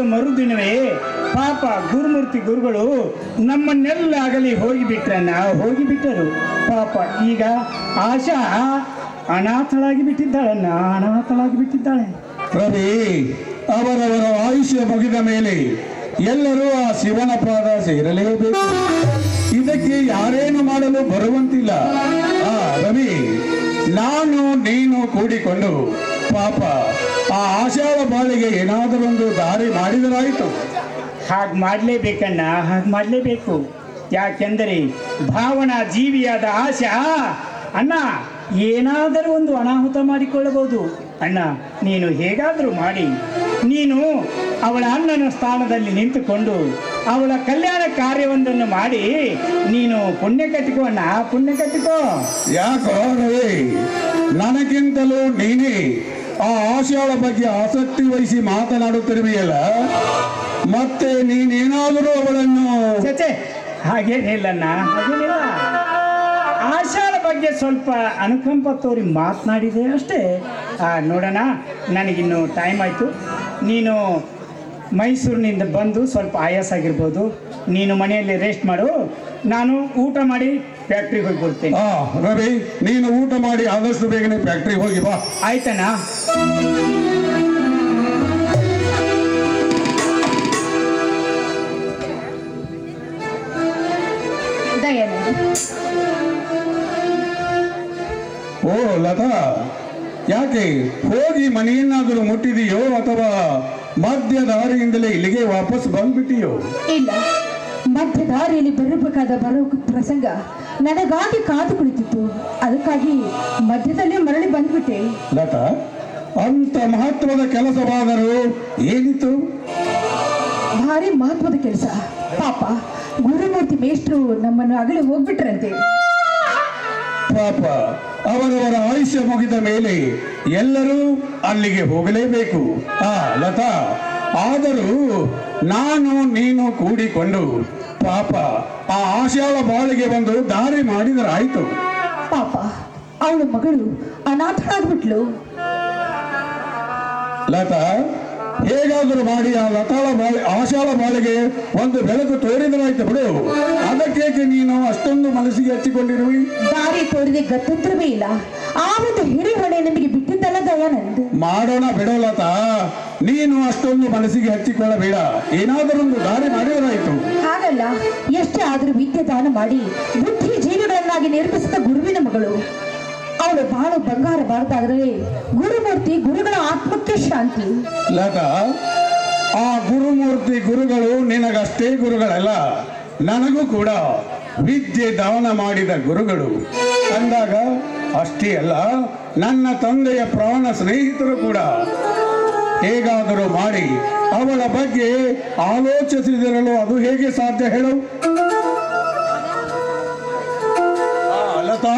ಹೋದ ಮರುದಿನವೇ ಪಾಪ ಗುರುಮೂರ್ತಿ ಗುರುಗಳು ನಮ್ಮನ್ನೆಲ್ಲ ಆಗಲಿ ಹೋಗಿಬಿಟ್ರನ್ನ ಹೋಗಿಬಿಟ್ಟರು. ಪಾಪ ಈಗ ಆಶಾ ಅನಾಥಳಾಗಿ ಬಿಟ್ಟಿದ್ದಾಳನ್ನ ಅನಾಥಳಾಗಿ ಬಿಟ್ಟಿದ್ದಾಳೆ. ರವಿ, ಅವರವರ ಆಯುಷ್ಯ ಮುಗಿದ ಮೇಲೆ ಎಲ್ಲರೂ ಆ ಶಿವನ ಪಾದ ಸೇರಲೇಬೇಕು. ಇದಕ್ಕೆ ಯಾರೇನು ಮಾಡಲು ಬರುವಂತಿಲ್ಲ. ಆ ರವಿ, ನಾನು ನೀನು ಕೂಡಿಕೊಂಡು ಪಾಪ ಆ ಆಶಾಳ ಬಾಳಿಗೆ ಏನಾದರೊಂದು ದಾರಿ ಮಾಡಿದರಾಯಿತು. ಹಾಗೆ ಮಾಡಲೇಬೇಕಣ್ಣ ಹಾಗೆ ಮಾಡಲೇಬೇಕು. ಯಾಕೆಂದರೆ ಭಾವನಾ ಜೀವಿಯಾದ ಆಶಾ ಅಣ್ಣ ಏನಾದರೂ ಒಂದು ಅನಾಹುತ ಮಾಡಿಕೊಳ್ಳಬಹುದು. ಅಣ್ಣ ನೀನು ಹೇಗಾದರೂ ಮಾಡಿ. ನೀನು ಅವಳ ಅಣ್ಣನ ಸ್ಥಾನದಲ್ಲಿ ನಿಂತುಕೊಂಡು ಅವಳ ಕಲ್ಯಾಣ ಕಾರ್ಯವೊಂದನ್ನು ಮಾಡಿ ನೀನು ಪುಣ್ಯ ಕಟ್ಟಿಕೋ ಅಣ್ಣ ಪುಣ್ಯ ಕಟ್ಟಿಕೋ. ಯಾಕೋ ರವಿ ನನಗಿಂತಲೂ ನೀನೇ ಆ ಆಶಯಗಳ ಬಗ್ಗೆ ಆಸಕ್ತಿ ವಹಿಸಿ ಮಾತನಾಡುತ್ತಿರುವೆಯಲ್ಲ ಮತ್ತೆ ನೀನೇನಾದರೂ ಅವಳನ್ನು ಹಾಗೇನಿಲ್ಲಣ್ಣ. ಹಾಗೇನಿಲ್ಲ. ಆಶಾಳ ಬಗ್ಗೆ ಸ್ವಲ್ಪ ಅನುಕಂಪ ತೋರಿ ಮಾತನಾಡಿದೆ ಅಷ್ಟೇ. ಆ, ನೋಡೋಣ ನನಗಿನ್ನು ಟೈಮ್ ಆಯಿತು. ನೀನು ಮೈಸೂರಿನಿಂದ ಬಂದು ಸ್ವಲ್ಪ ಆಯಾಸ ಆಗಿರ್ಬೋದು. ನೀನು ಮನೆಯಲ್ಲಿ ರೆಸ್ಟ್ ಮಾಡು. ನಾನು ಊಟ ಮಾಡಿ ಫ್ಯಾಕ್ಟ್ರಿಗೆ ಹೋಗಿ ಬರ್ತೀನಿ. ಆ ರವಿ ನೀನು ಊಟ ಮಾಡಿ ಆದಷ್ಟು ಬೇಗನೆ ಫ್ಯಾಕ್ಟ್ರಿಗೆ ಹೋಗಿ ಬಾ. ಆಯ್ತಣ್ಣ. ಓ ಲತಾ ಯಾಕೆ ಹೋಗಿ ಮನೆಯನ್ನಾದರೂ ಮುಟ್ಟಿದೆಯೋ ಅಥವಾ ಮಧ್ಯ ದಾರಿಯಿಂದಲೇ ಇಲ್ಲಿಗೆ ವಾಪಸ್ ಬಂದ್ಬಿಟ್ಟಿಯೋ? ಇಲ್ಲ ಮಧ್ಯ ದಾರಿಯಲ್ಲಿ ಬರಬೇಕಾದ ಬರೋ ಪ್ರಸಂಗ ನನಗಾಗಿ ಕಾದು ಕುಳಿತಿತ್ತು. ಅದಕ್ಕಾಗಿ ಮಧ್ಯದಲ್ಲೇ ಮರಳಿ ಬಂದ್ಬಿಟ್ಟೆ. ಲತಾ ಅಂತ ಮಹತ್ವದ ಕೆಲಸವಾದರೂ ಏನಿತ್ತು? ಭಾರಿ ಮಹತ್ವದ ಕೆಲಸ. ಪಾಪ ಗುರುಮೂರ್ತಿ ಮೇಷ್ಟ್ರು ನಮ್ಮನ್ನು ಅಗಲಿ ಹೋಗ್ಬಿಟ್ರಂತೆ. ಪಾಪ ಅವರವರ ಆಯುಷ್ಯ ಮುಗಿದ ಮೇಲೆ ಎಲ್ಲರೂ ಅಲ್ಲಿಗೆ ಹೋಗಲೇಬೇಕು. ಆ ಲತಾ ಆದರೂ ನಾನು ನೀನು ಕೂಡಿಕೊಂಡು ಪಾಪ ಆಶಾಳ ಬಾಳಿಗೆ ಬಂದು ದಾರಿ ಮಾಡಿದರಾಯಿತು. ಪಾಪ ಅವಳ ಮಗಳು ಅನಾಥಳಾಗ್ಬಿಟ್ಲು. ಲತಾ ಹೇಗಾದರೂ ಮಾಡಿ ಆ ಲತಾಳ ಬಾಳಿ ಆಶಾಳ ಬಾಳಿಗೆ ಒಂದು ಬೆಳಕು ತೋರಿದರಾಯ್ತು ಬಿಡು. ಅದಕ್ಕೇಕೆ ನೀನು ಅಷ್ಟೊಂದು ಮನಸ್ಸಿಗೆ ಹಚ್ಚಿಕೊಂಡಿರುವಿ? ದಾರಿ ತೋರಿದೆ ಗತ್ಯಂತರವೇ ಇಲ್ಲ. ಆ ಒಂದು ಹಿರಿ ಹೊಣೆ ನಮಗೆ ದಯಾನಂದ್ ಮಾಡೋಣ ಬಿಡೋಲತ ನೀನು ಅಷ್ಟೊಂದು ಮನಸ್ಸಿಗೆ ಹಚ್ಚಿಕೊಳ್ಳಬೇಡ. ಏನಾದರೊಂದು ದಾರಿ ಮಾಡಿದರಾಯಿತು ಹಾಗಲ್ಲ ಎಷ್ಟೇ ಆದರೂ ವಿದ್ಯೆ ದಾನ ಮಾಡಿ ಬುದ್ಧಿ ಜೀವಿಗಳನ್ನಾಗಿ ನಿರ್ಮಿಸಿದ ಗುರುವಿನ ಮಗಳು. ಅವಳು ಬಾಳು ಬಂಗಾರ ಬಾರದಾದರೆ ಗುರುಮೂರ್ತಿ ಗುರುಗಳ ಆತ್ಮಕ್ಕೆ ಶಾಂತಿ. ಲತಾ ಆ ಗುರುಮೂರ್ತಿ ಗುರುಗಳು ನಿನಗಷ್ಟೇ ಗುರುಗಳಲ್ಲ ನನಗೂ ಕೂಡ ವಿದ್ಯೆ ದಾನ ಮಾಡಿದ ಗುರುಗಳು. ಅಂದಾಗ ಅಷ್ಟೇ ಅಲ್ಲ ನನ್ನ ತಂದೆಯ ಪ್ರಾಣ ಸ್ನೇಹಿತರು ಕೂಡ ಹೇಗಾದರೂ ಮಾಡಿ ಅವಳ ಬಗ್ಗೆ ಆಲೋಚಿಸಿದಿರಲು ಅದು ಹೇಗೆ ಸಾಧ್ಯ ಹೇಳು? ಲತಾ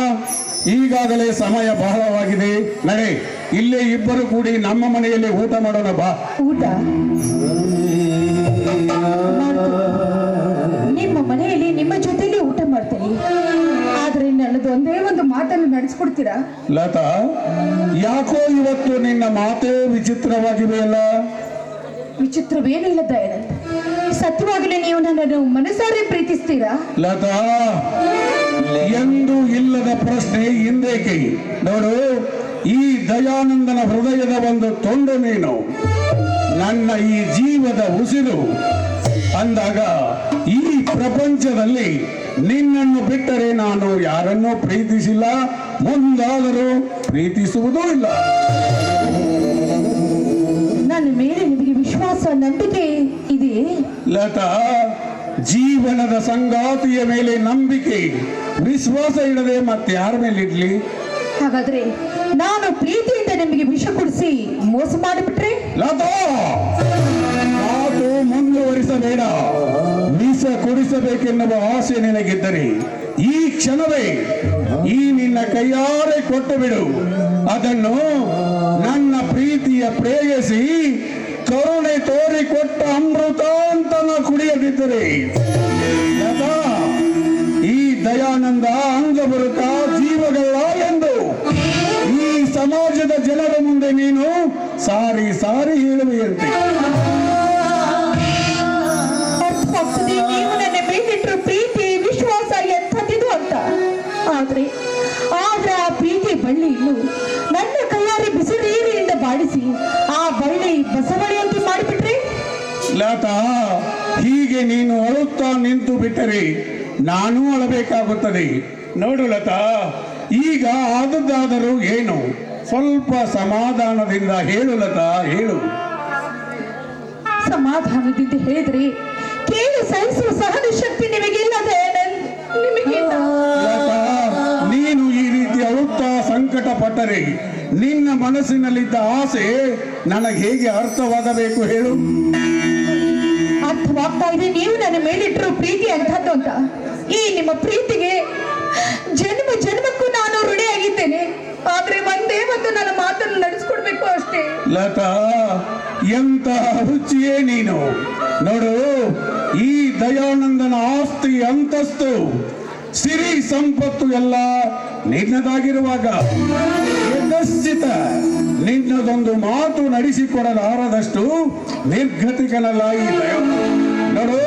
ಈಗಾಗಲೇ ಸಮಯ ಬಹಳವಾಗಿದೆ. ನಡೆ ಇಲ್ಲೇ ಇಬ್ಬರು ಕೂಡಿ ನಮ್ಮ ಮನೆಯಲ್ಲಿ ಊಟ ಮಾಡೋಣ ಬಾ. ಊಟ? ಲತಾ ಯಾಕೋ ಇವತ್ತು ನಿನ್ನ ಮಾತೇ ವಿಚಿತ್ರವಾಗಿವೆಯಲ್ಲ? ವಿಚಿತ್ರವೇನೂ ಇಲ್ಲ ದಯಾನಂದ್. ಸತ್ಯವಾಗಲೇ ನೀವು ನನ್ನನ್ನು ಮನಸಾರೆ ಪ್ರೀತಿಸ್ತೀರಾ? ಲತಾ ಎಂದು ಇಲ್ಲದ ಪ್ರಶ್ನೆ ಹಿಂದೇಕೆ ನೋಡು ಈ ದಯಾನಂದನ ಹೃದಯದ ಒಂದು ತೊಂಡು ನೀನು. ನನ್ನ ಈ ಜೀವದ ಉಸಿರು. ಅಂದಾಗ ಈ ಪ್ರಪಂಚದಲ್ಲಿ ನಿನ್ನನ್ನು ಬಿಟ್ಟರೆ ನಾನು ಯಾರನ್ನೂ ಪ್ರೀತಿಸಿಲ್ಲ ಮುಂದಾದರೂ ಪ್ರೀತಿಸುವುದೂ ಇಲ್ಲ. ನನ್ನ ಮೇಲೆ ನಿಮಗೆ ವಿಶ್ವಾಸ ನಂಬಿಕೆ ಇದೆ? ಲತಾ ಜೀವನದ ಸಂಗಾತಿಯ ಮೇಲೆ ನಂಬಿಕೆ ವಿಶ್ವಾಸ ಇಡದೆ ಮತ್ತೆ ಯಾರ ಮೇಲೆ ಇಡ್ಲಿ ಹಾಗಾದ್ರೆ ನಾನು ಪ್ರೀತಿಯಿಂದ ನಿಮಗೆ ವಿಷ ಕೊಡಿಸಿ ಮೋಸ ಮಾಡಿಬಿಟ್ರೆ? ಲತಾ ಮಾತು ಮುಂದುವರಿಸಬೇಡ. ವಿಷ ಕುಡಿಸಬೇಕೆನ್ನುವ ಆಸೆ ನಿನಗಿದ್ದರೆ ಈ ಕ್ಷಣವೇ ಈ ನಿನ್ನ ಕೈಯಾರೆ ಕೊಟ್ಟು ಬಿಡು. ಅದನ್ನು ನನ್ನ ಪ್ರೀತಿಯ ಪ್ರೇಯಸಿ ಕರುಣೆ ತೋರಿಕೊಟ್ಟ ಅಮೃತ ಅಂತ ಅಂಗಬುರುಕ ಜೀವಗಳ ಎಂದು. ಈ ಸಮಾಜದ ಜನರ ಮುಂದೆ ನೀನು ಸಾರಿ ಸಾರಿ ಹೇಳುವೆಯಂತೆ. ಆದ್ರೆ ಆದ್ರೆ ಆ ಪ್ರೀತಿ ಬಳ್ಳಿಯನ್ನು ನನ್ನ ಕೈಯಾರಿ ಬಿಸಿ ನೀರಿನಿಂದ ಬಾಡಿಸಿ ಆ ಬಳ್ಳಿ ಬಸವಳಿಯಂತೆ ಮಾಡಿಬಿಟ್ರಿ? ಲತಾ ಹೀಗೆ ನೀನು ಅಳುತ್ತಾ ನಿಂತು ಬಿಟ್ಟರೆ ನಾನು ಅಳಬೇಕಾಗುತ್ತದೆ. ನೋಡು ಲತಾ ಈಗ ಆದದ್ದಾದರೂ ಏನು? ಸ್ವಲ್ಪ ಸಮಾಧಾನದಿಂದ ಹೇಳು ಲತಾ ಹೇಳು. ಸಮಾಧಾನದಿಂದ ಹೇಳಿದ್ರಿ ಕೇಳಿ ಸಹಿಸುವ ಸಹನ ಶಕ್ತಿ ನಿಮಗಿಲ್ಲದೆ ನಿಮಗಿಲ್ಲ. ಸಂಕಟ ಪಟ್ಟರೆ ನಿನ್ನ ಮನಸ್ಸಿನಲ್ಲಿದ್ದ ಆಸೆ ನನಗೆ ಹೇಗೆ ಅರ್ಥವಾಗಬೇಕು ಹೇಳು? ಅರ್ಥವಾಗ್ತಾ ಇದೆ ನೀವು ನನ್ನ ಮೇಲಿಟ್ಟರು ಪ್ರೀತಿ ಅಂತದ್ದು ಅಂತ. ಈ ನಿಮ್ಮ ಪ್ರೀತಿಗೆ ಜನ್ಮ ಜನ್ಮಕ್ಕೂ ನಾನು ಋಣಿಯಾಗಿದ್ದೇನೆ ಆದ್ರೆ ಒಂದೇ ಒಂದು ನನ್ನ ಮಾತನ್ನು ನಡೆಸ್ಕೊಡ್ಬೇಕು ಅಷ್ಟೇ. ಲತಾ ಎಂತ ಹುಚ್ಚಿಯೇ ನೀನು. ನೋಡು ಈ ದಯಾನಂದನ ಆಸ್ತಿ ಅಂತಸ್ತು ಸಿರಿ ಸಂಪತ್ತು ಎಲ್ಲ ನಿನ್ನದಾಗಿರುವಾಗ ಯಥಶ್ಚಿತ ನಿನ್ನದೊಂದು ಮಾತು ನಡೆಸಿಕೊಡಲಾರದಷ್ಟು ನಿರ್ಗತಿಗಳಲ್ಲಾಗಿ ನೋಡು,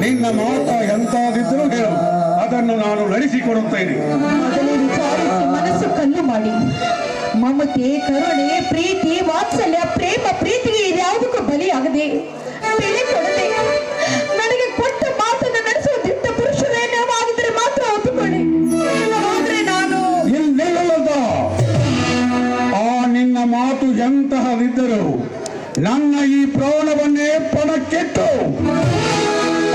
ನಿನ್ನ ಮಾತ ಎಂತಾದಿದ್ರೂ ಹೇಳು. ಅದನ್ನು ನಾನು ನಡೆಸಿಕೊಡುತ್ತೇನೆ. ಮನಸ್ಸು ಕಲ್ಲು ಮಾಡಿ. ಮಮತೆ, ಕರುಣೆ, ಪ್ರೀತಿ, ವಾತ್ಸಲ್ಯ, ಪ್ರೇಮ ಪ್ರೀತಿಗೆ ಇದ್ಯಾವುದಕ್ಕೂ ಬಲಿಯಾಗದೆ. ಎಂತಹದಿದ್ದರು ನನ್ನ ಈ ಪ್ರೌಢವನ್ನೇ ಪಣಕ್ಕಿಟ್ಟು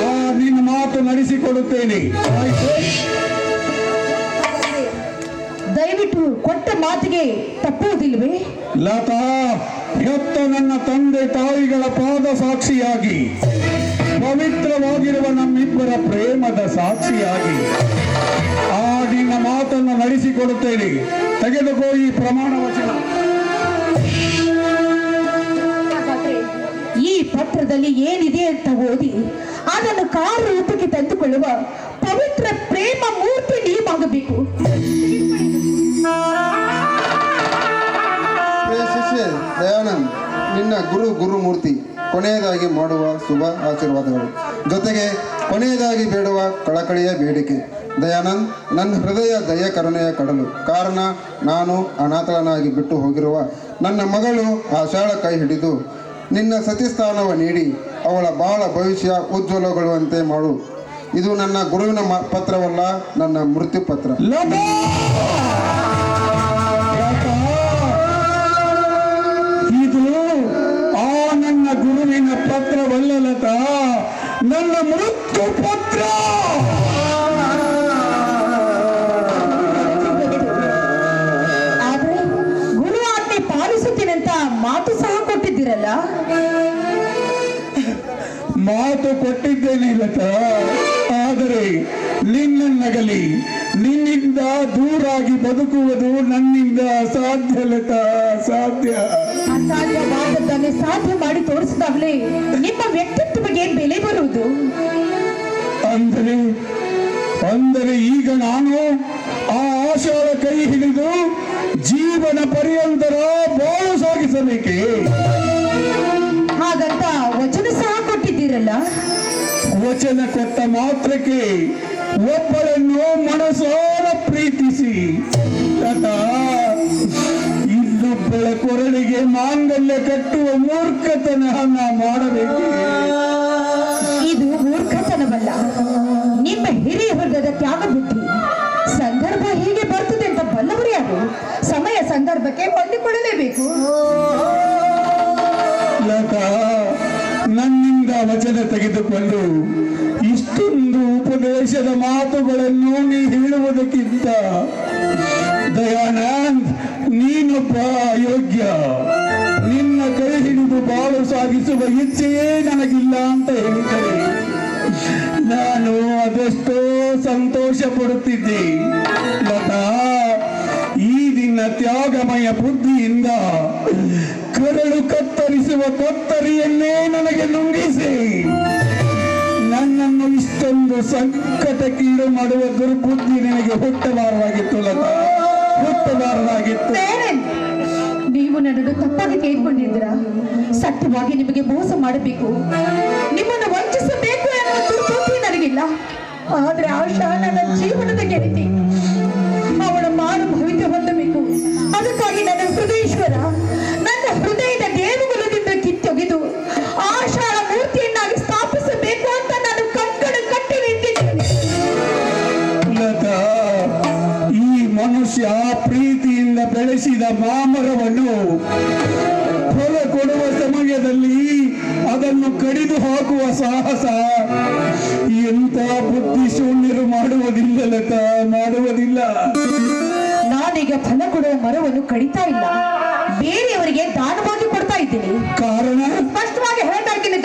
ಆ ನಿನ್ನ ಮಾತು ನಡೆಸಿಕೊಡುತ್ತೇನೆ. ದಯವಿಟ್ಟು ಕೊಟ್ಟ ಮಾತಿಗೆ ತಪ್ಪುವುದಿಲ್ವೇ ಲತಾ ಹೆತ್ತ ನನ್ನ ತಂದೆ ತಾಯಿಗಳ ಪಾದ ಸಾಕ್ಷಿಯಾಗಿ. ಪವಿತ್ರವಾಗಿರುವ ನಮ್ಮಿಬ್ಬರ ಪ್ರೇಮದ ಸಾಕ್ಷಿಯಾಗಿ. ಆ ನಿನ್ನ ಮಾತನ್ನು ನಡೆಸಿಕೊಡುತ್ತೇನೆ. ತೆಗೆದುಕೋ ಈ ಪ್ರಮಾಣ ವಚನ ಪತ್ರದಲ್ಲಿ ಏನಿದೆ ಅಂತ ಓದಿ, ಅದನ್ನು ಕಾರ್ ರೂಪಕ್ಕೆ ತಂದುಕೊಳ್ಳುವ ಪವಿತ್ರ ಪ್ರೇಮ ಮೂರ್ತಿ ನೀವಾಗಬೇಕು. ದಯಾನಂದ್, ನಿನ್ನ ಗುರು ಗುರುಮೂರ್ತಿ, ಕೊನೆಯದಾಗಿ ಮಾಡುವ ಶುಭ ಆಶೀರ್ವಾದಗಳು. ಜೊತೆಗೆ ಕೊನೆಯದಾಗಿ ಬೇಡುವ ಕಳಕಳಿಯ ಬೇಡಿಕೆ. ದಯಾನಂದ್, ನನ್ನ ಹೃದಯ ದಯ ಕರುಣೆಯ ಕಡಲು. ಕಾರಣ, ನಾನು ಅನಾಥಳನಾಗಿ ಬಿಟ್ಟು ಹೋಗಿರುವ ನನ್ನ ಮಗಳು ಆಷಾಢ ಕೈ ಹಿಡಿದು ನಿನ್ನ ಸತಿಸ್ಥಾನವ ನೀಡಿ, ಅವಳ ಬಾಳ ಭವಿಷ್ಯ ಉಜ್ವಲಗೊಳ್ಳುವಂತೆ ಮಾಡು. ಇದು ನನ್ನ ಗುರುವಿನ ಪತ್ರವಲ್ಲ, ನನ್ನ ಮೃತ್ಯು ಪತ್ರ! ಇದು ಆ ನನ್ನ ಗುರುವಿನ ಪತ್ರವಲ್ಲ ಲತಾ, ನನ್ನ ಮೃತ್ಯು ಪತ್ರ! ಕೊಟ್ಟಿದ್ದೀರಲ್ಲ ಮಾತು ಕೊಟ್ಟಿದ್ದೇನೆ ಲತಾ. ಆದರೆ ನಿನ್ನನ್ನಗಲಿ ನಿನ್ನಿಂದ ದೂರಾಗಿ ಬದುಕುವುದು ನನ್ನಿಂದ ಅಸಾಧ್ಯ ಲತ ಅಸಾಧ್ಯ. ಅಸಾಧ್ಯವಾದದ್ದನ್ನೇ ಸಾಧ್ಯ ಮಾಡಿ ತೋರಿಸಿದಾಗಲೇ ನಿಮ್ಮ ವ್ಯಕ್ತಿತ್ವಕ್ಕೆ ಬೆಲೆ ಬರುವುದು? ಅಂದರೆ ಅಂದರೆ ಈಗ ನಾನು ಆ ಆಶಾಳ ಕೈ ಹಿಡಿದು ಜೀವನ ಪರ್ಯಂತರ ಬಾಳು ಸಾಗಿಸಬೇಕೆ? ಕೊಟ್ಟಿದ್ದೀರಲ್ಲ ವಚನ ಕೊಟ್ಟ ಮಾತ್ರಕ್ಕೆ ಒಬ್ಬಳನ್ನು ಮನಸಾರ ಪ್ರೀತಿಸಿ. ಇನ್ನೊಬ್ಬಳ ಕೊರಳಿಗೆ ಮಾಂಗಲ್ಯ ಕಟ್ಟುವ ಮೂರ್ಖತನ ನಾ ಮಾಡಬೇಕು. ಇದು ಮೂರ್ಖತನವಲ್ಲ. ನಿಮ್ಮ ಹಿರಿಯ ವರ್ಗದ ತ್ಯಾಗ ಬುದ್ಧಿ. ಸಂದರ್ಭ ಹೀಗೆ ಬರ್ತದೆ ಅಂತ ಬಲ್ಲವರು ಯಾರು? ಸಮಯ ಸಂದರ್ಭಕ್ಕೆ ಹೊಂದಿಕೊಳ್ಳಲೇಬೇಕು. ವಚನ ತೆಗೆದುಕೊಂಡು ಇಷ್ಟೊಂದು ಉಪದೇಶದ ಮಾತುಗಳನ್ನು ನೀ ಹೇಳುವುದಕ್ಕಿಂತ ದಯಾನಂದ್, ನೀನೊಬ್ಬ ಅಯೋಗ್ಯ. ನಿನ್ನ ಕೈ ಹಿಡಿದು ಬಾಳು ಸಾಗಿಸುವ ಇಚ್ಛೆಯೇ ನನಗಿಲ್ಲ ಅಂತ ಹೇಳಿದರೆ ನಾನು ಅದೆಷ್ಟೋ ಸಂತೋಷ ಪಡುತ್ತಿದ್ದೆ ಲತಾ, ಈ ನಿನ್ನ ತ್ಯಾಗಮಯ ಬುದ್ಧಿಯಿಂದ ಕರಳು ಕತ್ತರಿಸುವ ತತ್ತರಿಯನ್ನೇ ನನಗೆ ನುಂಗಿಸಿ. ನನ್ನನ್ನು ಇಷ್ಟೊಂದು ಸಂಕಟಕ್ಕೀಡು ಮಾಡುವ ದುರ್ಬುದ್ಧಿ ನಿನಗೆ ಹುಟ್ಟಬಾರದಾಗಿತ್ತು ಲತಾ ಹುಟ್ಟಬಾರದಾಗಿತ್ತು. ನೀವು ನನ್ನನ್ನು ತಪ್ಪಾಗಿ ಕೇಳ್ಕೊಂಡಿದ್ದೀರಾ? ಸತ್ಯವಾಗಿ ನಿಮಗೆ ಮೋಸ ಮಾಡಬೇಕು. ನಿಮ್ಮನ್ನು ವಂಚಿಸಬೇಕು ಎನ್ನುವ ದುರ್ಬುದ್ಧಿ ನನಗಿಲ್ಲ. ಆದ್ರೆ ಆಶಾ ನನ್ನ ಜೀವನದ ಗೆಳತಿ, ಅವಳ ಮಾನ ಭವಿಷ್ಯ ಹೊಂದಬೇಕು. ಅದಕ್ಕಾಗಿ ನನ್ನ ಹೃದಯೇಶ್ವರ ಮಾಮರವನ್ನು ಫಲ ಕೊಡುವ ಸಮಯದಲ್ಲಿ ಅದನ್ನು ಕಡಿದು ಹಾಕುವ ಸಾಹಸ. ಎಂತ ಬುದ್ಧಿ ಶೂನ್ಯರು ಮಾಡುವುದಿಲ್ಲ ಲತಾ ಮಾಡುವುದಿಲ್ಲ. ನಾನೀಗ ಫಲ ಕೊಡುವ ಮರವನ್ನು ಕಡಿತಾ ಇಲ್ಲ. ಬೇರೆಯವರಿಗೆ ದಾನವಾಗಿ ಕೊಡ್ತಾ ಇದ್ದೀನಿ. ಕಾರಣ? ಸ್ಪಷ್ಟವಾಗಿ ಹೇಳ್ತಾ ಇದ್ದೀನಿ.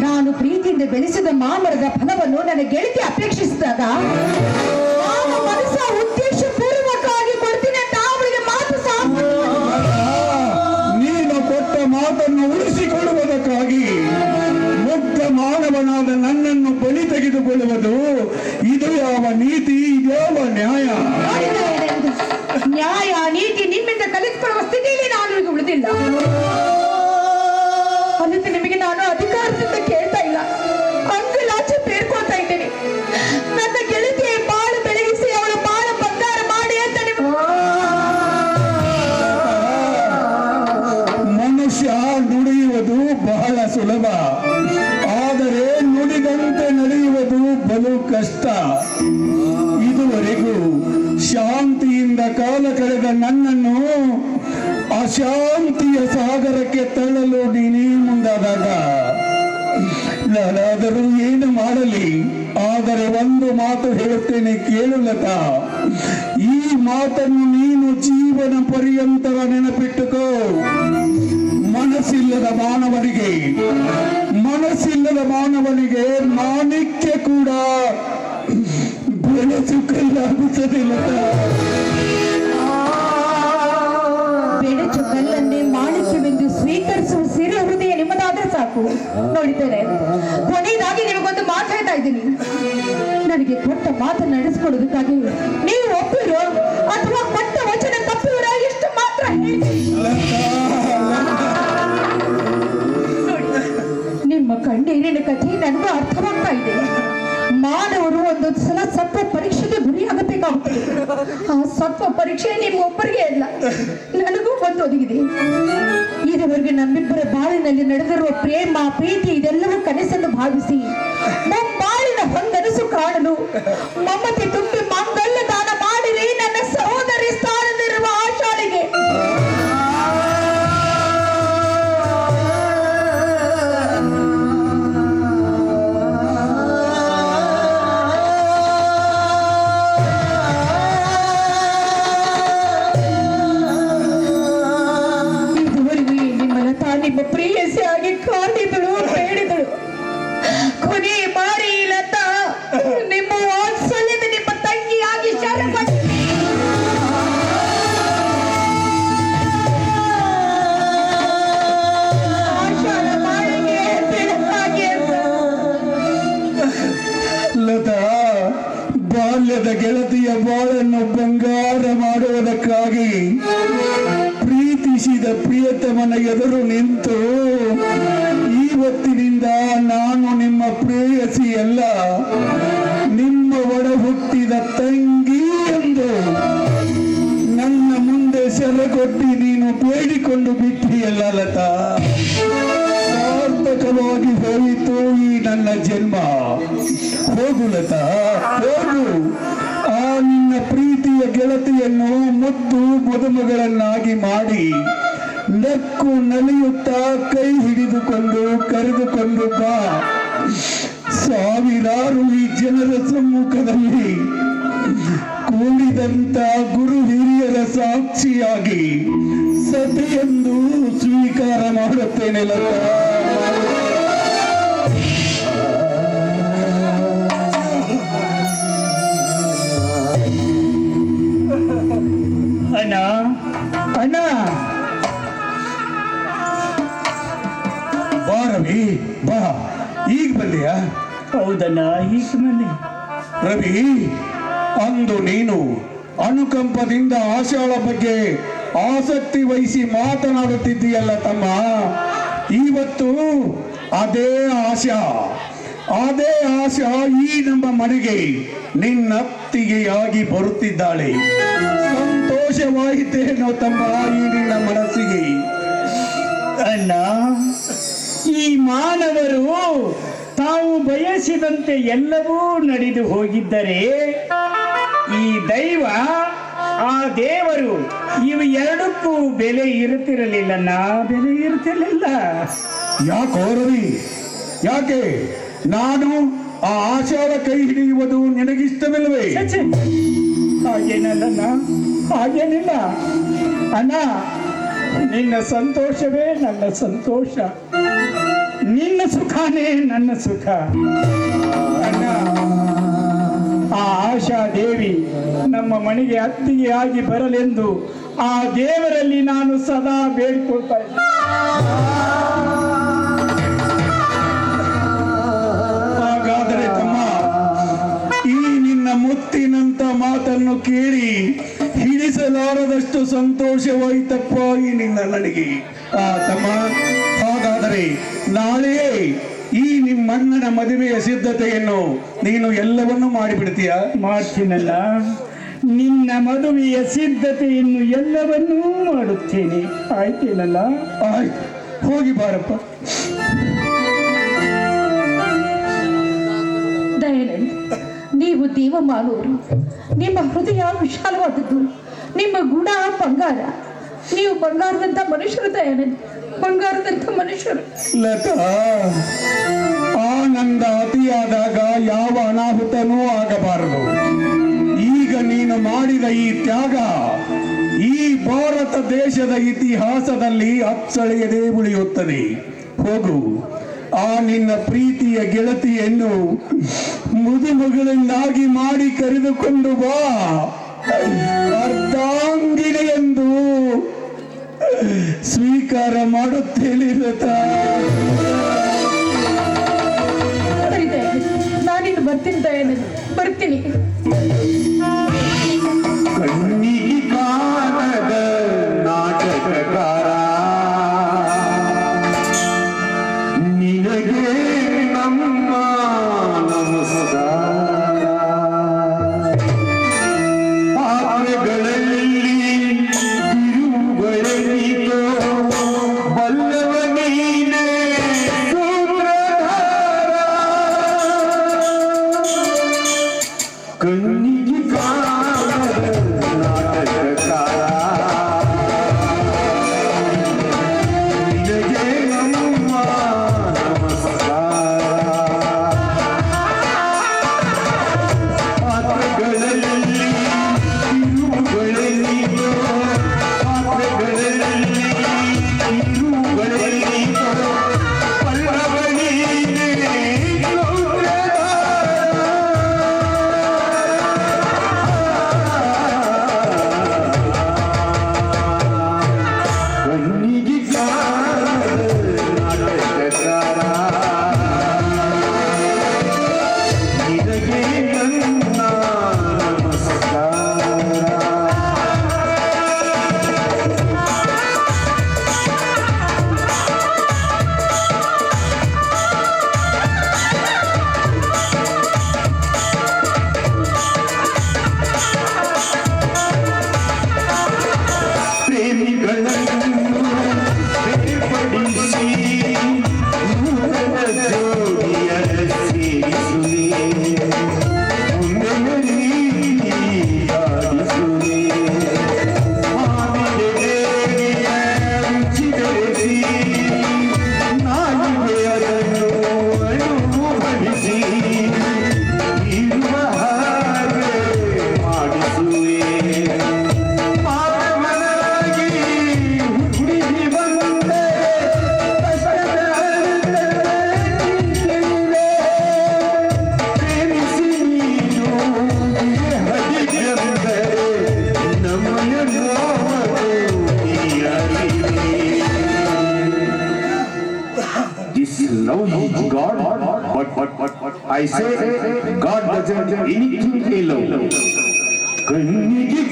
ನಾನು ಪ್ರೀತಿಯಿಂದ ಬೆಳೆಸಿದ ಮಾಮರದ ಫಲವನ್ನು ನನ್ನ ಗೆಳತಿ ಅಪೇಕ್ಷಿಸಿದಾಗ ಇದುವರೆಗೂ ಶಾಂತಿಯಿಂದ ಕಾಲ ಕಳೆದ ನನ್ನನ್ನು ಅಶಾಂತಿಯ ಸಾಗರಕ್ಕೆ ತಳ್ಳಲು ನೀನೇ ಮುಂದಾದಾಗ ನಾನಾದರೂ ಏನು ಮಾಡಲಿ? ಆದರೆ ಒಂದು ಮಾತು ಹೇಳುತ್ತೇನೆ, ಕೇಳು ಲತಾ. ಈ ಮಾತನ್ನು ನೀನು ಜೀವನ ಪರ್ಯಂತರ ನೆನಪಿಟ್ಟುಕೋ. ಮನಸ್ಸಿಲ್ಲದ ಮಾನವನಿಗೆ ಮನಸ್ಸಿಲ್ಲದ ಮಾನವನಿಗೆ ಮಾಣಿಕ್ಯ ಕೂಡ ಬೆಳೆಸು ಕೈಲಾಗುತ್ತದೆ ಲತಾ ಬೆಳಚು ಕಲ್ಲನ್ನೇ ಮಾಣಿಕ್ಯವೆಂದು ಸ್ವೀಕರಿಸುವ ಸಿರಿ ಹೃದಯ ನಿಮ್ಮದಾದ್ರೆ ಸಾಕು. ನೋಡಿದ್ದೇನೆ. ಕೊನೆಯದಾಗಿ ನಿಮಗೊಂದು ಮಾತು ಹೇಳ್ತಾ ಇದ್ದೀನಿ. ನನಗೆ ಕೊಟ್ಟ ಮಾತು ನಡೆಸಿಕೊಳ್ಳೋದಕ್ಕಾಗಿ ನೀವು ಒಪ್ಪಿರೋ ಅಥವಾ ಕೊಟ್ಟ ವಚನ ತಪ್ಪಿರೋ ಇಷ್ಟು ಮಾತ್ರ ನಿಮ್ಮ ಕಣ್ಣೀರಿನ ಕಥೆ ನನಗೂ ಅರ್ಥವಾಗ್ತಾ ಇದೆ. ಮಾನವರು ಒಂದು ಸಲ ಸತ್ವ ಪರೀಕ್ಷೆಗೆ ಗುರಿಯಾಗಬೇಕಾಗುತ್ತದೆ ಆ ಸತ್ವ ಪರೀಕ್ಷೆ ನಿಮ್ಮೊಬ್ಬರಿಗೆ ಇಲ್ಲ ನನಗೂ ಒಂದು ಒದಗಿದೆ ಇದುವರೆಗೆ ನಮ್ಮಿಬ್ಬರ ಬಾಳಿನಲ್ಲಿ ನಡೆದಿರುವ ಪ್ರೇಮ, ಪ್ರೀತಿ, ಇದೆಲ್ಲವೂ ಕನಸನ್ನು ಭಾವಿಸಿ ನಮ್ಮ ಬಾಳಿನ ಹೊಂದನಸು ಕಾಣಲು ಮಮತೆ ತುಂಬಿ ಮಂಗಲ್ಯ ಗೆಳತಿಯ ಬಾಳನ್ನು ಬಂಗಾರ ಮಾಡುವುದಕ್ಕಾಗಿ ಪ್ರೀತಿಸಿದ ಪ್ರಿಯತಮನ ಎದುರು ನಿಂತು ಈ ಹೊತ್ತಿನಿಂದ ನಾನು ನಿಮ್ಮ ಪ್ರೇಯಸಿ ಅಲ್ಲ, ನಿಮ್ಮ ಒಡ ಹುಟ್ಟಿದ ತಂಗಿ ಎಂದು ನನ್ನ ಮುಂದೆ ಸೆರೆಗೊಟ್ಟಿ ನೀನು ಬೇಡಿಕೊಂಡು ಬಿಟ್ಟಿಯಲ್ಲ ಲತಾ. ಸಾರ್ಥಕವಾಗಿ ಹೋಯಿತು ಈ ನನ್ನ ಜನ್ಮ. ಹೋಗು ಲತಾ, ಹೋಗು. ನಿನ್ನ ಪ್ರೀತಿಯ ಗೆಳತಿಯನ್ನು ಮುದ್ದು ಮದುಮಗಳನ್ನಾಗಿ ಮಾಡಿ ನಕ್ಕು ನಲಿಯುತ್ತಾ ಕೈ ಹಿಡಿದುಕೊಂಡು ಕರೆದುಕೊಂಡು ಬಾ. ಸಾವಿರಾರು ಈ ಜನರ ಸಮ್ಮುಖದಲ್ಲಿ ಕೂಡಿದಂತ ಗುರು ಹಿರಿಯರ ಸಾಕ್ಷಿಯಾಗಿ ಸತಿಯೆಂದು ಸ್ವೀಕಾರ ಮಾಡುತ್ತೇನೆ ಲತಾ. ಅನುಕಂಪದಿಂದ ಆಶಾಳ ಬಗ್ಗೆ ಆಸಕ್ತಿ ವಹಿಸಿ ಮಾತನಾಡುತ್ತಿದ್ದೀಯಲ್ಲ ತಮ್ಮ. ಇವತ್ತು ಅದೇ ಆಶಾ. ಅದೇ ಆಶಾ ಈ ನಮ್ಮ ಮನೆಗೆ ನಿನ್ನತ್ತಿಗೆಯಾಗಿ ಬರುತ್ತಿದ್ದಾಳೆ. ಸಂತೋಷವಾಯಿತೇನೋ ತಮ್ಮ ಈ ನಿನ್ನ ಮನಸ್ಸಿಗೆ. ಅಣ್ಣ, ಈ ಮಾನವರು ತಾವು ಬಯಸಿದಂತೆ ಎಲ್ಲವೂ ನಡೆದು ಹೋಗಿದ್ದರೆ ಈ ದೈವ ಆ ದೇವರು ಇವು ಎರಡಕ್ಕೂ ಬೆಲೆ ಇರುತ್ತಿರಲಿಲ್ಲ. ನಾ ಬೆಲೆ ಇರುತ್ತಿರಲಿಲ್ಲ. ಯಾಕೋ ರವಿ? ಯಾಕೆ? ನಾನು ಆ ಆಶಾದ ಕೈ ಹಿಡಿಯುವುದು ನಿನಗಿಷ್ಟವಿಲ್ಲವೇ. ಹಾಗೇನಲ್ಲಣ್ಣ ಹಾಗೇನಿಲ್ಲ. ಅಣ್ಣ ನಿನ್ನ ಸಂತೋಷವೇ ನನ್ನ ಸಂತೋಷ. ನಿನ್ನ ಸುಖನೇ ನನ್ನ ಸುಖ. ಆ ಆಶಾ ದೇವಿ ನಮ್ಮ ಮನೆಗೆ ಅತ್ತಿಗೆ ಆಗಿ ಬರಲೆಂದು ಆ ದೇವರಲ್ಲಿ ನಾನು ಸದಾ ಬೇಡ್ಕೊಳ್ತಾ ಹಾಗಾದರೆ ತಮ್ಮ, ಈ ನಿನ್ನ ಮುತ್ತಿನಂತ ಮಾತನ್ನು ಕೇಳಿ ಹಿಡಿಸಲಾರದಷ್ಟು ಸಂತೋಷವಾಯಿತಪ್ಪ ಈ ನಿನ್ನ ನನಗೆ. ಆ ತಮ್ಮ, ಹಾಗಾದರೆ ನಾಳೆಯೇ ಈ ನಿಮ್ಮಣ್ಣನ ಮದುವೆಯ ಸಿದ್ಧತೆಯನ್ನು ನೀನು ಎಲ್ಲವನ್ನೂ ಮಾಡಿಬಿಡ್ತೀಯ? ಮಾಡ್ತೀನಲ್ಲ ನಿನ್ನ ಮದುವೆಯ ಸಿದ್ಧತೆಯನ್ನು ಎಲ್ಲವನ್ನೂ ಮಾಡುತ್ತೇನೆ. ಆಯ್ತೇನಲ್ಲ? ಆಯ್ತು. ಹೋಗಿ ಬಾರಪ್ಪ. ದಯಾನಂದ್ ನೀವು ದೇವಮಾನವರು. ನಿಮ್ಮ ಹೃದಯ ವಿಶಾಲವಾದದ್ದು. ನಿಮ್ಮ ಗುಣ ಬಂಗಾರ. ನೀವು ಬಂಗಾರದಂತ ಮನುಷ್ಯರು ತಯಾರಿ ಬಂಗಾರದಂತ ಮನುಷ್ಯರು. ಲತಾ ಆನಂದ ಅತಿಯಾದಾಗ ಯಾವ ಅನಾಹುತನೂ ಆಗಬಾರದು. ಈಗ ನೀನು ಮಾಡಿದ ಈ ತ್ಯಾಗ, ಈ ಭಾರತ ದೇಶದ ಇತಿಹಾಸದಲ್ಲಿ ಅಚ್ಚಳಿಯದೇ ಉಳಿಯುತ್ತದೆ. ಹೋಗು, ಆ ನಿನ್ನ ಪ್ರೀತಿಯ ಗೆಳತಿಯನ್ನು ಮುದುಮಗಳನ್ನಾಗಿ ಮಾಡಿ ಕರೆದುಕೊಂಡು ಬಾ. ಅರ್ಧಾಂಗಿನಿ ಎಂದು ಸ್ವೀಕಾರ ದಯಾನಂದ್ ನಾನಿನ್ನು ಬರ್ತೀನಿ ದಯಾನಂದ್ ಬರ್ತೀನಿ. love God, but, but, but I say God doesn't anything alone. கண்ணிக்கு